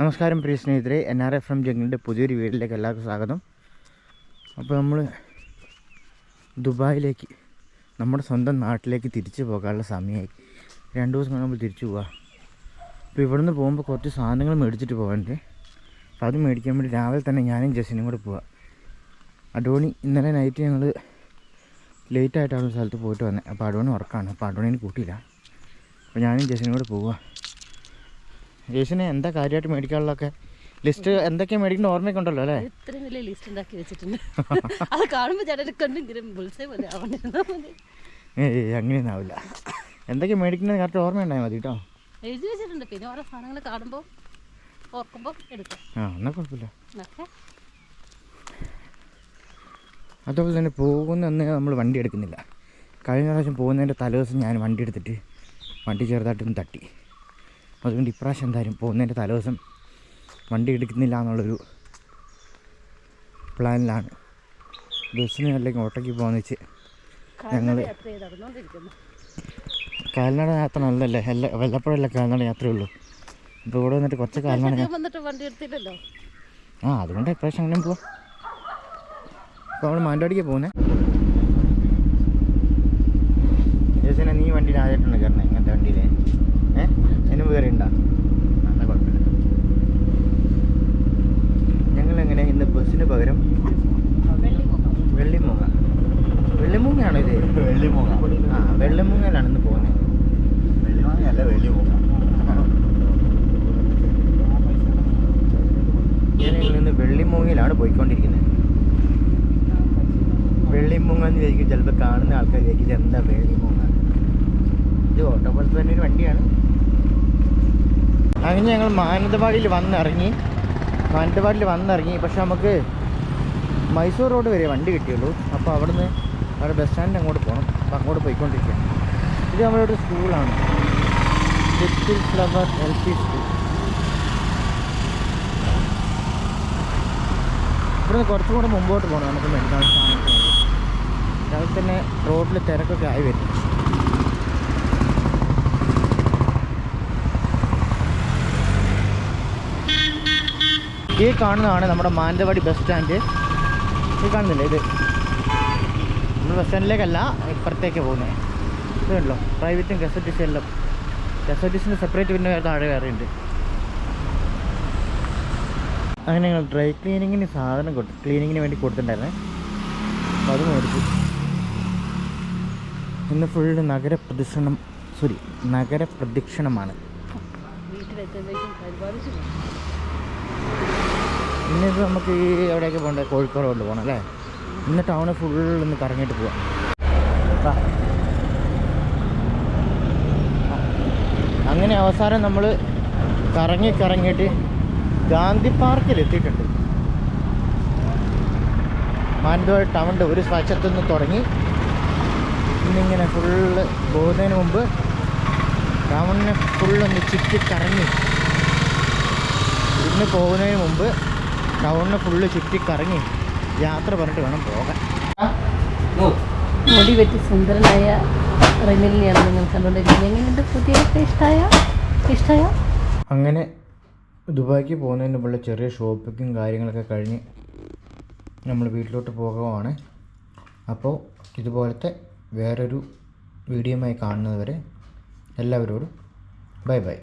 നമസ്കാരം പ്രിയ സ്നേഹിതരെ എൻ ആർ എഫ് എം ജംഗിന്റെ പുതിയൊരു വീട്ടിലേക്ക് എല്ലാവർക്കും സ്വാഗതം. അപ്പോൾ നമ്മൾ ദുബായിലേക്ക് നമ്മുടെ സ്വന്തം നാട്ടിലേക്ക് തിരിച്ചു പോകാനുള്ള സമയമായി. രണ്ട് ദിവസം നമ്മൾ തിരിച്ചു പോവാം. അപ്പോൾ ഇവിടുന്ന് പോകുമ്പോൾ കുറച്ച് സാധനങ്ങൾ മേടിച്ചിട്ട് പോകാനുണ്ട് അപ്പോൾ അത് മേടിക്കാൻ വേണ്ടി രാവിലെ തന്നെ ഞാനും ജസിനും കൂടെ പോവാം. അഡോണി ഇന്നലെ നൈറ്റ് ഞങ്ങൾ ലേറ്റായിട്ടാണ് സ്ഥലത്ത് പോയിട്ട് വന്നത് അപ്പോൾ അഡോണി ഉറക്കാണ് അപ്പോൾ അഡോണിന് കൂട്ടിയില്ല. അപ്പോൾ ഞാനും ജസിനും കൂടെ പോവുക ജേസിന് എന്താ കാര്യമായിട്ട് മേടിക്കാനുള്ളതൊക്കെ? ലിസ്റ്റ് എന്തൊക്കെയാ മേടിക്കുന്ന ഓർമ്മയൊക്കെ ഉണ്ടല്ലോ അല്ലേ? ഇത്രയും വലിയ ലിസ്റ്റ് ഉണ്ടാക്കി വെച്ചിട്ടുണ്ട്. അത് കാണുമ്പോൾ ചേട്ടനെ കണ്ടെങ്കിലും ബുൾസേ പോലെ ആവണ്ടിരുന്നാ മതി ഏയ് അങ്ങനെയൊന്നും ആവില്ല. എന്തൊക്കെ മേടിക്കുന്നത് കറക്റ്റ് ഓർമ്മയുണ്ടായാൽ മതി കേട്ടോ എഴുതി വെച്ചിട്ടുണ്ട്. പിന്നെ ഓരോ സാധനങ്ങൾ കാണുമ്പോൾ ഓർക്കുമ്പോൾ എടുക്കാം. ആ എന്നാൽ കുഴപ്പമില്ല. അതുപോലെ തന്നെ പോകുന്നന്ന് നമ്മൾ വണ്ടി എടുക്കുന്നില്ല. കഴിഞ്ഞ പ്രാവശ്യം പോകുന്നതിന്റെ തലേദിവസം ഞാൻ വണ്ടി എടുത്തിട്ട് വണ്ടി ചെറുതായിട്ടൊന്ന് തട്ടി. അതുകൊണ്ട് ഇപ്രാവശ്യം എന്തായാലും പോകുന്നതിന്റെ തലേദിവസം വണ്ടി എടുക്കുന്നില്ല എന്നുള്ളൊരു പ്ലാനിലാണ്. ബസ്സിന് അല്ലെങ്കിൽ ഓട്ടോയ്ക്ക് പോകാന്ന് വെച്ച് ഞങ്ങൾ കാൽനട യാത്ര നല്ലതല്ലേ? എല്ലാ വല്ലപ്പോഴല്ലേ കാൽനട യാത്രയുള്ളൂ? ഇപ്പോൾ ഇവിടെ വന്നിട്ട് കുറച്ച് കാൽനട അധികം വന്നിട്ട് വണ്ടി എടുത്തില്ലല്ലോ? ആ അതുകൊണ്ട് ഇപ്രാവശ്യം അങ്ങനെ പോവാം. അപ്പോൾ നമ്മൾ മാനന്തവാടിക്ക് പോകുന്നത് ജസിനെ നീ വണ്ടിയിൽ ആദ്യമായിട്ടുണ്ട് കയറണേ ഇങ്ങനത്തെ വണ്ടിയിൽ ഏ എന്നെ കയറി ഉണ്ടാ എന്നാൽ കുഴപ്പമില്ല ഞങ്ങളെങ്ങനെ ഇന്ന് ബസ്സിന് പകരം വെള്ളിമുഖം വെള്ളിമൂങ്ങ വെള്ളിമൂങ്ങയാണോ ഇത്? വെള്ളിമൂങ്ങ. ആ വെള്ളിമൂങ്ങയിലാണ് ഇന്ന് പോകുന്നത്. വെള്ളിമാങ്ങയല്ല വെള്ളിമൂങ്ങ. ഞങ്ങൾ ഇന്ന് വെള്ളിമൂങ്ങയിലാണ് പോയിക്കൊണ്ടിരിക്കുന്നത്. വെള്ളിമൂങ്ങ എന്ന് വിചാരിക്കും ചിലപ്പോൾ കാണുന്ന ആൾക്കാർ വിചാരിക്കും എന്താ വെള്ളിമൂങ്ങ. ഇത് ഓട്ടോ പോലത്തെ തന്നെ ഒരു വണ്ടിയാണ്. അങ്ങനെ ഞങ്ങൾ മാനന്തവാടിയിൽ വന്നിറങ്ങി. മാനന്തവാടിയിൽ വന്നിറങ്ങി. പക്ഷെ നമുക്ക് മൈസൂർ റോഡ് വരെ വണ്ടി കിട്ടിയുള്ളൂ. അപ്പോൾ അവിടുന്ന് അവിടെ ബസ് സ്റ്റാൻഡിൽ അങ്ങോട്ട് പോകണം അപ്പോൾ അങ്ങോട്ട് പോയിക്കൊണ്ടിരിക്കുകയാണ് ഇത് നമ്മുടെ ഒരു സ്കൂളാണ് little flower L P school ഇവിടുന്ന് കുറച്ചും കൂടെ മുമ്പോട്ട് പോകണം നമുക്ക് മേടിക്കാൻ സാധിക്കുന്നത് രാവിലെ തന്നെ റോഡിൽ തിരക്കൊക്കെ ആയി വരും. ഈ കാണുന്നതാണ് നമ്മുടെ മാനന്തവാടി ബസ് സ്റ്റാൻഡ് ഈ കാണുന്നില്ല ഇത്? ബസ് സ്റ്റാൻഡിലേക്കല്ല ഇപ്പുറത്തേക്ക് പോകുന്നത് ഇതുണ്ടല്ലോ പ്രൈവറ്റും കെ എസ് ടി സി എല്ലാം. ടി സെപ്പറേറ്റ് പിന്നെ താഴെ കയറിയുണ്ട് അങ്ങനെ ഞങ്ങൾ ഡ്രൈ ക്ലീനിങ്ങിന് സാധനം കൊടുത്തു ക്ലീനിങ്ങിന് വേണ്ടി കൊടുത്തിട്ടുണ്ടായിരുന്നേ. അപ്പോൾ അത് മേടിച്ചു. ഇന്ന് ഫുള്ള് നഗരപ്രദക്ഷിണം സോറി നഗരപ്രദക്ഷിണമാണ്. ഇന്നിപ്പോൾ നമുക്ക് ഈ എവിടെയൊക്കെ പോകണ്ടേ? കോഴിക്കോട് കൊണ്ട് പോകണം അല്ലേ? ഇന്ന് ടൗണ് ഫുള്ളൊന്ന് കറങ്ങിയിട്ട് പോവാം. അങ്ങനെ അവസാനം നമ്മൾ കറങ്ങി കറങ്ങിയിട്ട് ഗാന്ധി പാർക്കിൽ എത്തിയിട്ടുണ്ട്. മാനന്തവാടി ടൗണിന്റെ ഒരു വശത്തുനിന്ന് തുടങ്ങി. ഇന്നിങ്ങനെ ഫുള്ള് പോകുന്നതിന് മുമ്പ് ടൗണിനെ ഫുള്ളൊന്ന് ചുറ്റി കറങ്ങി. ഇന്ന് പോകുന്നതിന് മുമ്പ് ടൗണിനെ ഫുള്ള് ചുറ്റി കറങ്ങി. യാത്ര പറഞ്ഞിട്ട് വേണം പോകാൻ. മുടി വെട്ടി സുന്ദരനായ റെമിലിനെയാണ് നിങ്ങൾ കണ്ടുകൊണ്ടിരിക്കുന്നത്. എങ്ങനെയുണ്ട്? പുതിയൊക്കെ ഇഷ്ടമായ ഇഷ്ടമായ അങ്ങനെ ദുബായിക്ക് പോകുന്നതിന് മുമ്പുള്ള ചെറിയ ഷോപ്പിങ്ങും കാര്യങ്ങളൊക്കെ കഴിഞ്ഞ് നമ്മൾ വീട്ടിലോട്ട് പോകുവാണ്. അപ്പോൾ ഇതുപോലത്തെ വേറൊരു വീഡിയോയുമായി കാണുന്നത് വരെ എല്ലാവരോടും ബൈ ബൈ.